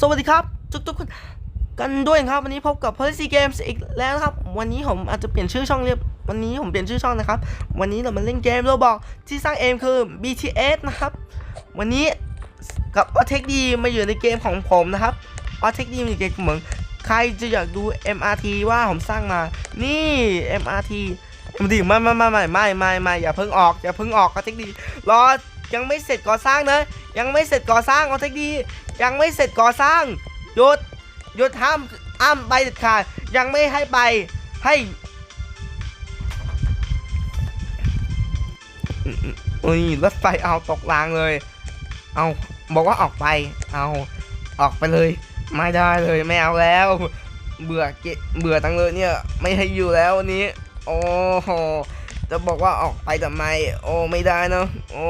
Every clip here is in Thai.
สวัสดีครับทุกๆคนกันด้วยครับ วันนี้พบกับ Policy Games อีกแล้วครับ วันนี้ผมอาจจะเปลี่ยนชื่อช่องเรียบวันนี้ผมเปลี่ยนชื่อช่องนะครับ วันนี้เรามาเล่นเกมโรบอกที่สร้างเอมคือ BTS นะครับ วันนี้กับออเทคดีมาอยู่ในเกมของผมนะครับออเทคดีมาอยู่ในเกมเหมือนใครจะอยากดู MRT ว่าผมสร้างมา นี่ MRT MRT ไม่ไม่ไม่ไม่ไม่ไม่ไม่อย่าเพิ่งออกอย่าเพิ่งออกออเทคดีรอ ยังไม่เสร็จก่อสร้างเนอะยังไม่เสร็จก่อสร้างออเทคดี ยังไม่เสร็จก่อสร้างหยุดหยุดห้ามอ้ามไปเด็ดขาดยังไม่ให้ไปให้อุ้ยรถไฟเอาตกรางเลย เอาบอกว่าออกไปเอาออกไปเลย ไม่ได้เลยไม่เอาแล้ว เบื่อเกเบื่อตังเลยเนี่ย ไม่ให้อยู่แล้ววันนี้ โอ้โห จะบอกว่าออกไปทำไมโอ้ไม่ได้เนอะโอ้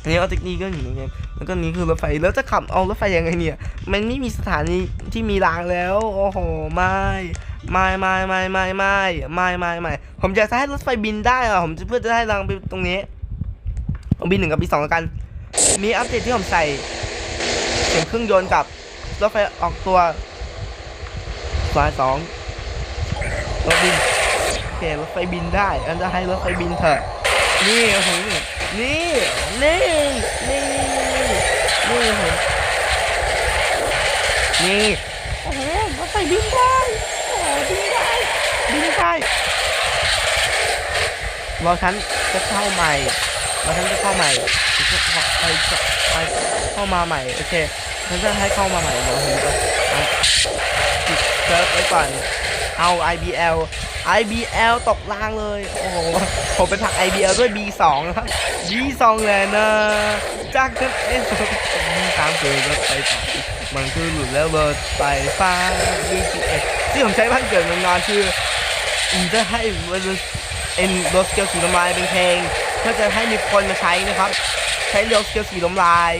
อันนี้เอาเทคนิคก็อยู่ในเกมแล้วก็นี้คือรถไฟแล้วจะขับเอารถไฟยังไงเนี่ย มันไม่มีสถานีที่มีรางแล้ว โอ้โหไม่ไม่ไม่ไม่ไม่ไม่ไม่ไม่ไม่ผมอยากจะให้รถไฟบินได้อะผมจะเพื่อจะให้รางไปตรงนี้เอาบินหนึ่งกับบินสองกัน มีอัปเดตที่ผมใส่เสียงเครื่องยนต์กับรถไฟออกตัวสายสองรถบิน เครถไฟบินได้อันจะให้รถไฟบินเถอะนี่โอ้โหนี่นี่นี่นี่โอ้โหนี่โอ้โหรถไฟบินได้โอ้บินได้บินได้รอฉันจะเข้าใหม่รอฉันจะเข้าใหม่จะไปจะไปเข้ามาใหม่โอเคฉันจะให้เข้ามาใหม่เดี๋ยวผมจะเอาปิดเซิร์ฟไว้ก่อนเอา IBL IBL ตกรางเลย โอ้โห ผมไปผัก IBL ด้วย B2 นะครับ B2 เลยนะ จากนั้นเอ๊ะ B3 คือรถไฟฟ้ามันคือหลุดแล้วเบอรถไฟฟ้า BTS ที่ผมใช้บ้านเกิดเมืองนอนคือผมจะให้เอ็นรถเกียวสีลมลายเป็นเพลงเพื่อจะให้มีคนมาใช้นะครับ ใช้รถเกียวสีลมลาย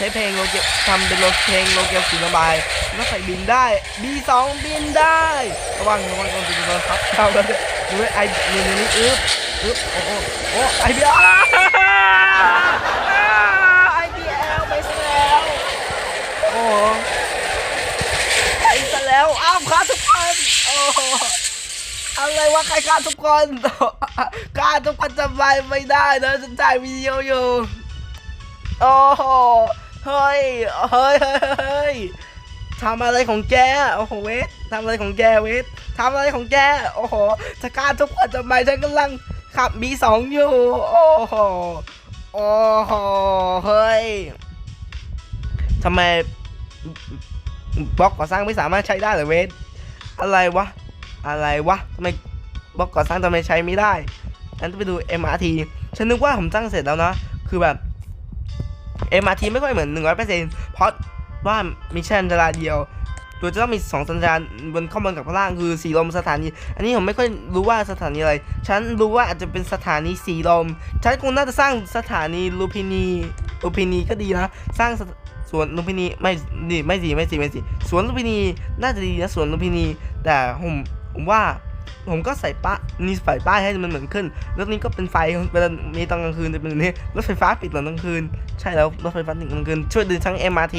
ช้เพลงโลเกียวทำเป็นรถเพลงโลเกียวสีลมลายรถไฟบินได้ B2 บินได้ ระวังระวังระวังระวังครับเข้าแล้วดูไอ้นี่นี่อึ๊บอึ๊บโอ้โอ้โอ้ไอบีเอลไอบีเอลไปซะแล้วโอ้ไปซะแล้วอ้าวฆ่าทุกคนโอ้อะไรวะใครฆ่าทุกคนฆ่าทุกคนจะไปไม่ได้นะฉันถ่ายวิดีโออยู่ โอ้ เฮ้ยเฮ้ยเฮ้ยเฮ้ยทำอะไรของแก โอ้โหเวททำอะไรของแกเวททำอะไรของแก โอ้โหจะฆ่าทุกคนจะไปฉันกำลังขับ B2 องอยู่ โอ้โห โอ้โห เฮ้ยทำไมบล็อกก่อสร้างไม่สามารถใช้ได้เหรอเวทอะไรวะ อะไรวะทำไมบล็อกก่อสร้างทำไมใช้ไม่ได้งั้นต้องไปดู MRT ฉันนึกว่าผมสร้างเสร็จแล้วนะ คือแบบ MRT ไม่ค่อยเหมือน 100%เพราะว่ามีแค่สัญาเดียวตัวจะต้องมี 2 สัญญาณบนข้างบนกับข้างล่างคือสีลมสถานี อันนี้ผมไม่ค่อยรู้ว่าสถานีอะไร ฉันรู้ว่าอาจจะเป็นสถานีสีลม ฉันคงน่าจะสร้างสถานีลูพินีลูพินีก็ดีนะ สร้างสสวนลูพินีไม่ดีไม่สิไม่สิไม่สิสวนลูพินีน่าจะดีนะสวนลูพินี แต่ผมผมว่า ผมก็ใส่ป้ายนี่ใส่ป้ายให้มันเหมือนขึ้น รถนี้ก็เป็นไฟเวลามีตอนกลางคืนจะเป็นแบบนี้รถไฟฟ้าปิดตอนกลางคืน ใช่แล้วรถไฟฟ้าปิดกลางคืน ช่วยดึงทั้ง MRT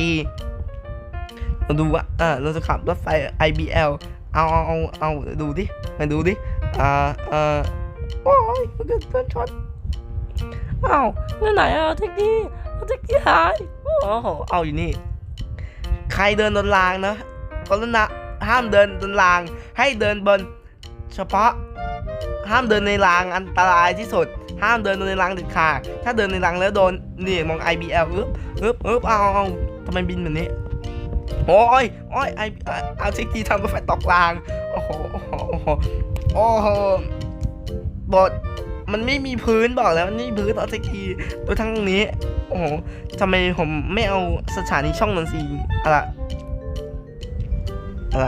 เราดูว่าอ่าเราจะขับรถไฟ IBL เอาเอาเอาเอาดูดิมาดูดิอ่าอ่าโอ้ยมันเกิดเพื่อนชนอ้าวแล้วไหนอะแท็กซี่แท็กซี่หายโอ้โหเอาอยู่นี่ ใครเดินบนรางนะกรุณาห้ามเดินบนราง ให้เดินบน พาะ ห้ามเดินในรางอันตรายที่สุด ห้ามเดินในรางเด็ดขาดถ้าเดินในรางแล้วโดนนี่มอง IBL อึ๊บอึ๊บอึ๊บเอาเอาเอาทำไมบินแบบนี้โอ้ยโอ้ยไอเอาเช็คทีทำรถไฟตกรางโอ้โหโอ้โหโอ้โหโอ้โหบทมันไม่มีพื้นบอกแล้วนไม่มีพื้นเอาเช็คทีตัวทั้งนี้โอ้โหทำไมผมไม่เอาสถานีช่องนนทรีอะไรอะไร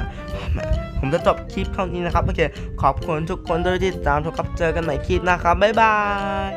ผมจะจบคลิปเท่านี้นะครับโอเคขอบคุณทุกคนด้วยที่ติดตามชมครับเจอกันใหม่คลิปนะครับบ๊ายบาย